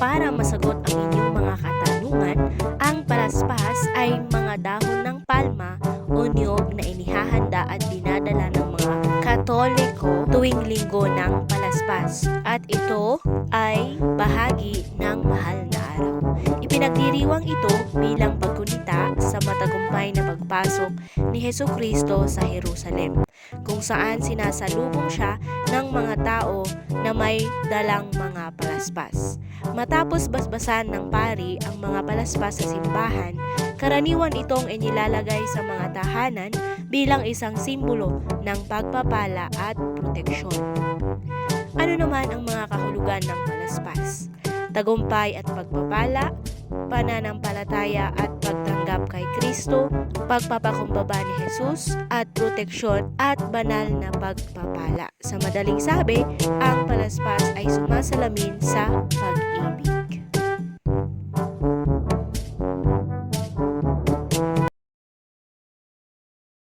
masagot ang inyong mga katanungan, ang palaspas ay mga dahon ng palma o niyog na inihahanda at dinadala ng mga Katoliko tuwing linggo ng palaspas. At ito ay bahagi ng mahal na araw. Ipinagdiriwang ito bilang pagkunita sa matagumpay na pagpasok ni Heso Kristo sa Jerusalem, kung saan sinasalubong siya ng mga tao na may dalang mga palaspas. Matapos basbasan ng pari ang mga palaspas sa simbahan, karaniwan itong inilalagay sa mga tahanan bilang isang simbolo ng pagpapala at proteksyon. Ano naman ang mga kahulugan ng palaspas? Tagumpay at pagpapala, pananampalataya at pagtanggap kay Kristo, pagpapakumbaba ni Jesus, at proteksyon at banal na pagpapala. Sa madaling sabi, ang palaspas ay sumasalamin sa pag-ibig.